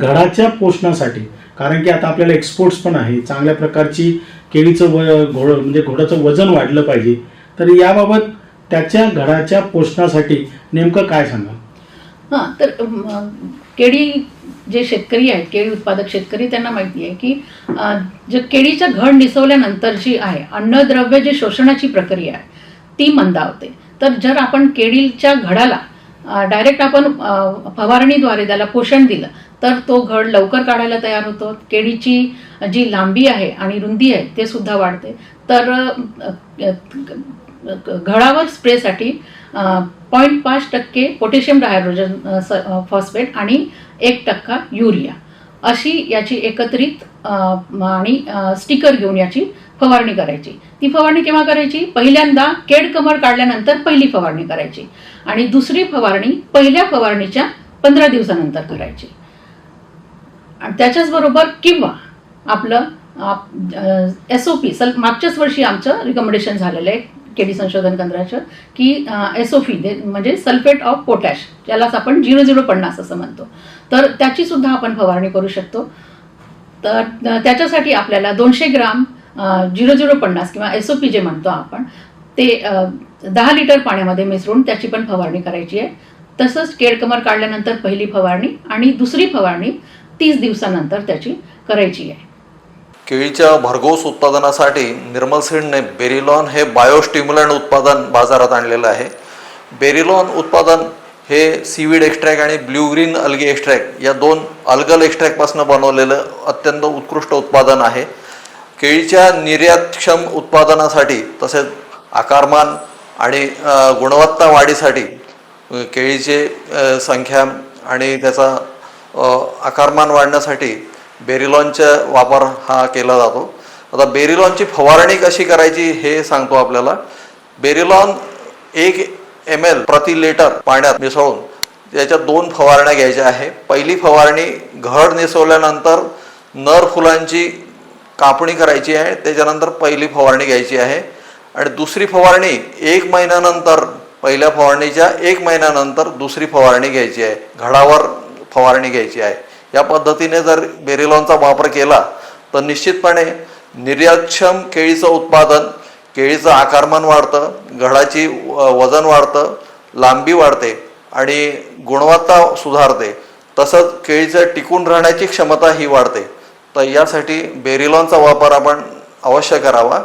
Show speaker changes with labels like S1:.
S1: घडाच्या पोषणासाठी. कारण की आता आपल्याला एक्सपोर्ट्स पण आहे. चांगल्या प्रकारची केळीचं व घोड म्हणजे घोडाचं वजन वाढलं पाहिजे. तर याबाबत त्याच्या घडाच्या पोषणासाठी नेमकं काय सांगा
S2: हां तर केळी जे शेतकरी आहेत केळी उत्पादक शेतकरी त्यांना माहिती आहे की जे केळीच्या घड निसवल्यानंतर जी आहे अन्नद्रव्य जे शोषणाची प्रक्रिया आहे ती मंदावते. तर जर आपण केळीच्या घडाला डायरेक्ट आपण फवारणीद्वारे त्याला पोषण दिलं तर तो घड लवकर काढायला तयार होतो. केळीची जी लांबी आहे आणि रुंदी आहे ते सुद्धा वाढते. तर घडावर स्प्रेसाठी पॉईंट पाच टक्के पोटॅशियम डायड्रोजन फॉस्फेट आणि एक टक्का युरिया. अशी याची एकत्रित आणि स्टिकर घेऊन याची फवारणी करायची. ती फवारणी केव्हा करायची? पहिल्यांदा केड कमर काढल्यानंतर पहिली फवारणी करायची. आणि दुसरी फवारणी पहिल्या फवारणीच्या पंधरा दिवसानंतर करायची. आणि त्याच्याचबरोबर किंवा आपलं एस ओ पी सल मागच्याच वर्षी आमचं रिकमेंडेशन झालेलं आहे केडी संशोधन केंद्राचं की एस ओ पी म्हणजे सल्फेट ऑफ पोटॅश ज्यालाच आपण झिरो झिरो पन्नास असं म्हणतो. तर त्याची सुद्धा आपण फवारणी करू शकतो. तर त्याच्यासाठी आपल्याला दोनशे ग्राम झिरो झिरो पन्नास किंवा एस ओ पी जे म्हणतो आपण ते दहा लिटर पाण्यामध्ये मिसळून त्याची पण फवारणी करायची आहे. तसंच केळकमर काढल्यानंतर पहिली फवारणी आणि दुसरी फवारणी तीस दिवसानंतर त्याची करायची आहे.
S3: केळीच्या भरघोस उत्पादनासाठी निर्मल सीडने बेरिलॉन हे बायोस्टिम्युलंट उत्पादन बाजारात आणलेलं आहे. बेरिलॉन उत्पादन हे सीवीड एक्स्ट्रॅक्ट आणि ब्ल्यू ग्रीन अल्गे एक्स्ट्रॅक्ट या दोन अल्गल एक्स्ट्रॅक्टपासून बनवलेलं अत्यंत उत्कृष्ट उत्पादन आहे. केळीच्या निर्यातक्षम उत्पादनासाठी तसेच आकारमान आणि गुणवत्ता वाढीसाठी केळीचे संख्या आणि त्याचा आकारमान वाढण्यासाठी बेरिलॉनचा वापर हा केला जातो. आता बेरिलॉनची फवारणी कशी करायची हे सांगतो आपल्याला. बेरिलॉन एक एम एल प्रति लिटर पाण्यात मिसळून त्याच्या दोन फवारण्या घ्यायच्या आहे. पहिली फवारणी घड निसवल्यानंतर नर फुलांची कापणी करायची आहे. त्याच्यानंतर पहिली फवारणी घ्यायची आहे. आणि दुसरी फवारणी एक महिन्यानंतर पहिल्या फवारणीच्या एक महिन्यानंतर दुसरी फवारणी घ्यायची आहे. घडावर फवारणी घ्यायची आहे. या पद्धतीने जर बेरिलॉनचा वापर केला तर निश्चितपणे निर्यातक्षम केळीचं उत्पादन केळीचं आकारमान वाढतं घडाची वजन वाढतं लांबी वाढते आणि गुणवत्ता सुधारते. तसंच केळीचं टिकून राहण्याची क्षमता ही वाढते. तर यासाठी बेरिलॉनचा वापर आपण अवश्य करावा.